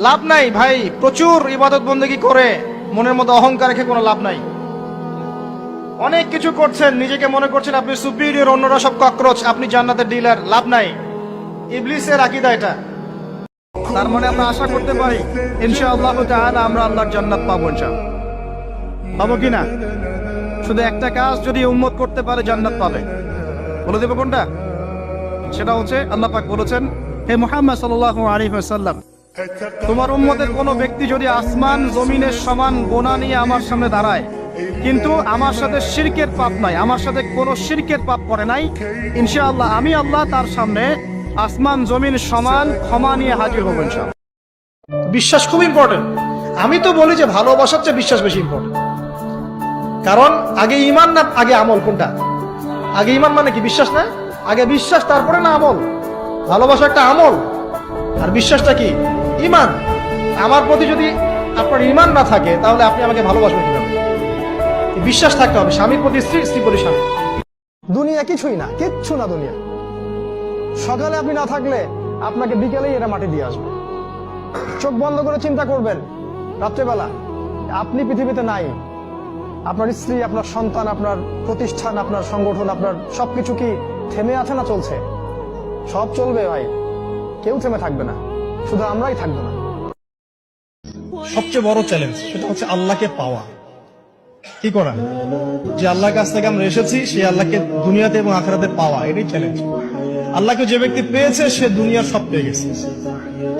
লাভ নাই, ভাই। প্রচুর ইবাদত বন্দেগি করে। মনের মধ্যে অহংকার রেখে কোনো লাভ নাই। অনেক কিছু করছেন, নিজেকে মনে করছেন আপনি সুপিরিয়র অন্যরা সব ককরোচ, আপনি জান্নাতের ডিলার লাভ নাই। ইবলিসের আকিদা এটা। তার মানে আমরা আশা করতে পারি, ইনশাআল্লাহ তাআলা আমরা আল্লাহর জান্নাত পাবো, ইনশাআল্লাহ। পাবো কি না? শুধু একটা কাজ যদি উম্মত করতে পারে, জান্নাত পাবে। বলে দেবো কোনটা? সেটা হচ্ছে, আল্লাহ পাক বলেছেন, হে মুহাম্মদ সাল্লাল্লাহু আলাইহি ওয়াসাল্লাম তোমার উম্মতের কোনো ব্যক্তি যদি আসমান জমিনের সমান গোনা নিয়ে আমার সামনে দাঁড়ায় কিন্তু আমার সাথে শিরকের পাপ নাই আমার সাথে কোনো শিরকের পাপ করে নাই ইনশাআল্লাহ আমি আল্লাহ তার সামনে আসমান জমিন সমান ক্ষমা নিয়ে হাজির হব ইনশাআল্লাহ। বিশ্বাস খুব ইম্পর্টেন্ট আমি তো বলি যে ভালোবাসার চেয়ে বিশ্বাস বেশি ইম্পর্টেন্ট কারণ আগে ইমান না আগে আমল কোনটা? আগে ইমান মানে কি? বিশ্বাস না? আগে বিশ্বাস তারপরে না আমল। ভালোবাসা একটা আমল। আর বিশ্বাসটা কি? ইমান। আমার প্রতি যদি আপনার ইমান না থাকে, তাহলে আপনি আমাকে ভালোবাসবেন কীভাবে? বিশ্বাস থাকতে হবে, স্বামীর প্রতি স্ত্রী স্ত্রী প্রতি স্বামী। দুনিয়া কিছুই না, কিচ্ছু না দুনিয়া। সকালে আপনি না থাকলে আপনাকে বিকেলেই এরা মাটি দিয়ে আসবে। চোখ বন্ধ করে চিন্তা করবেন, রাত্রেবেলা। আপনি পৃথিবীতে নাই। আপনার স্ত্রী, আপনার সন্তান, আপনার প্রতিষ্ঠান, আপনার সংগঠন, আপনার সবকিছু কি থেমে আছে না চলছে? সব চলবে ভাই, কেউ থেমে থাকবে না। শুধু আমরাই থাকব না। সবচেয়ে বড় চ্যালেঞ্জ সেটা হচ্ছে আল্লাহকে পাওয়া। কি করা? যে আল্লাহর কাছ থেকে আমরা এসেছি সেই আল্লাহকে দুনিয়াতে এবং আখরাতে পাওয়া এটাই চ্যালেঞ্জ আল্লাহকে যে ব্যক্তি পেয়েছে সে দুনিয়ার সব পেয়ে গেছে।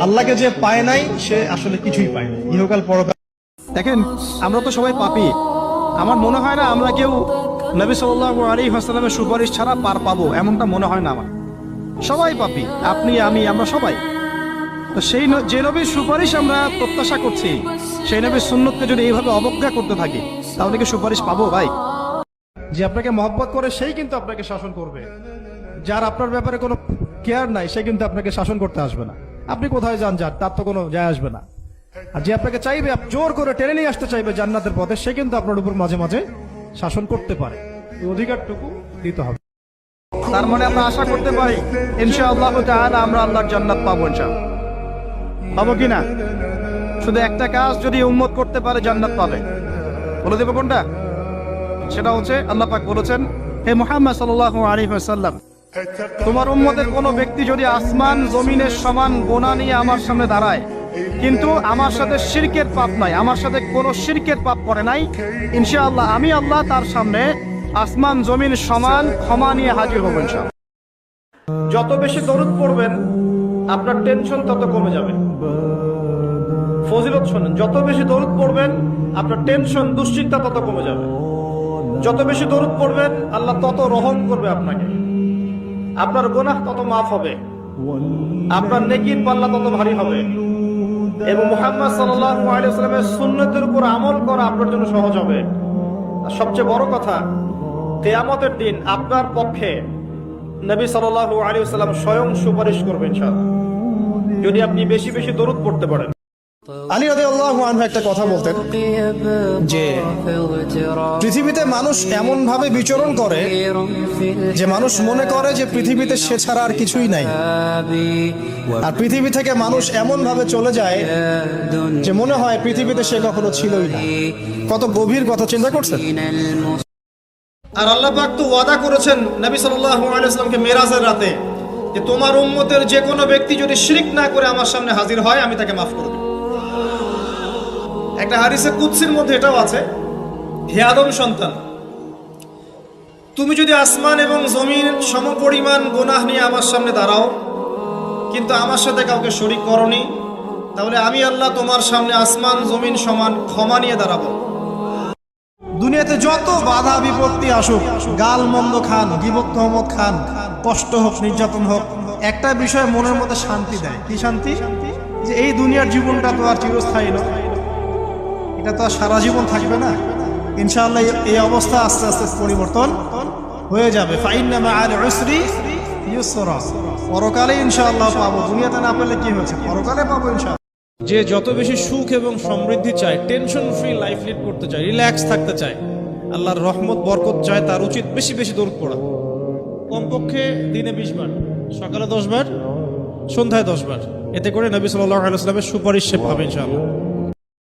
আল্লাহকে যে পায় নাই সে আসলে কিছুই পায় না ইহকাল পরকাল। দেখেন আমরা তো সবাই পাপি। আমার মনে হয় না আমরা কেউ নবী সাল্লাহ আলী হাসলামের সুপারিশ ছাড়া পার পাবো এমনটা মনে হয় না আমার। সবাই পাপি আপনি আমি আমরা সবাই। তো সেই যে নবীর সুপারিশ আমরা প্রত্যাশা করছি, সেই নবীর সুন্নতকে যদি এইভাবে অবজ্ঞা করতে থাকি, তাহলে কি সুপারিশ পাবো ভাই? যে আপনাকে মহব্বত করে, সেই কিন্তু আপনাকে শাসন করবে। যার আপনার ব্যাপারে কোনো কেয়ার নাই, সে কিন্তু আপনাকে শাসন করতে আসবে না। আপনি কোথায় যান যান তার তো কোনো যায় আসবে না। আর যে আপনাকে চাইবে জোর করে টেনে নিয়ে আসতে চাইবে জান্নাতের পথে, সে কিন্তু আপনার উপর মাঝে মাঝে শাসন করতে পারে। অধিকারটুকু দিতে হবে। তার মানে আমরা আশা করতে পারি, ইনশাআল্লাহ আমরা আল্লাহর জান্নাত পাবো ইনশাআল্লাহ। পাবো কি না শুধু একটা কাজ যদি উম্মত করতে পারে, জান্নাত পাবে। বলে দেবো কোনটা? সেটা হচ্ছে আল্লাহ পাক বলেছেন, হে মুহাম্মদ সাল্লাল্লাহু আলাইহি ওয়াসাল্লাম, তোমার উম্মতের কোনো ব্যক্তি যদি আসমান জমিনের সমান গোনা নিয়ে আমার সামনে দাঁড়ায়, কিন্তু আমার সাথে শিরকের পাপ নাই, আমার সাথে কোনো শিরকের পাপ করে নাই, ইনশাআল্লাহ আমি আল্লাহ তার সামনে আসমান জমিন সমান ক্ষমা নিয়ে হাজির হবেন সব যত বেশি দরুদ পড়বেন, আপনার টেনশন তত কমে যাবে। ফজিলত শোনেন, যত বেশি দরুদ পড়বেন, আপনার টেনশন দুশ্চিন্তা তত কমে যাবে। যত বেশি দরুদ পড়বেন, আল্লাহ তত রহম করবে আপনাকে। আপনার গোনাহ তত মাফ হবে। আপনার নেকির পাল্লা তত ভারী হবে। এবং মুহাম্মদ ওয়াসাল্লামের সুন্নতের উপর আমল করা আপনার জন্য সহজ হবে। সবচেয়ে বড় কথা, কিয়ামতের দিন আপনার পক্ষে নবী সাল্লাল্লাহু আলাইহি ওয়াসাল্লাম স্বয়ং সুপারিশ করবেন ইনশাআল্লাহ। যদি আপনি বেশি বেশি দরুদ পড়তে পারেন। আলী আনহু একটা কথা বলতেন যে পৃথিবীতে মানুষ এমন ভাবে বিচরণ করে যে মানুষ মনে করে যে পৃথিবীতে সে ছাড়া আর কিছুই নাই। আর পৃথিবী থেকে মানুষ এমন ভাবে চলে যায় যে মনে হয় পৃথিবীতে সে কখনো ছিলই না। কত গভীর কথা চিন্তা করছেন? আর আল্লাহ পাক তো ওয়াদা করেছেন নবী সাল্লাল্লাহু আলাইহি সাল্লামকে মেরাজের রাতে। যে তোমার উম্মতের যে কোনো ব্যক্তি যদি শিরক না করে আমার সামনে হাজির হয়, আমি তাকে মাফ করব একটা হাদিসে কুদসির মধ্যে এটাও আছে, হে আদম সন্তান, তুমি যদি আসমান এবং জমিন সমপরিমাণ গুনাহ নিয়ে আমার সামনে দাঁড়াও, কিন্তু আমার সাথে কাউকে শরিক করনি, তাহলে আমি আল্লাহ তোমার সামনে আসমান, জমিন সমান ক্ষমা নিয়ে দাঁড়াবো। দুনিয়াতে যত বাধা বিপত্তি আসুক, গাল মন্দ খান, গিবত তহমত খান কষ্ট হোক, নির্যাতন হোক, একটা বিষয় মনের মধ্যে শান্তি দেয়। কি শান্তি? যে এই দুনিয়ার জীবনটা তো আর চিরস্থায়ী নয়। এটা তো আর সারা জীবন থাকবে না। ইনশাআল্লাহ এই- অবস্থা আস্তে আস্তে পরিবর্তন হয়ে যাবে। ফাইন্নামা আল উসরি ইউসরা। পরকালে ইনশাআল্লাহ পাবো। দুনিয়াতে না পেলে কি হয়েছে? পরকালে পাবো ইনশাআল্লাহ। যে যত বেশি সুখ এবং সমৃদ্ধি চায় টেনশন ফ্রি লাইফ লিড করতে চায় রিল্যাক্স থাকতে চায়, আল্লাহর রহমত, বরকত চায়, তার উচিত বেশি বেশি দৌড় পড়া। কমপক্ষে দিনে বিশ বার, সকালে দশ বার, সন্ধ্যায় দশ বার। এতে করে নবী সাল্লাহ আলাইসলামের সুপারিশ সে পাবে ইনশাআল্লাহ।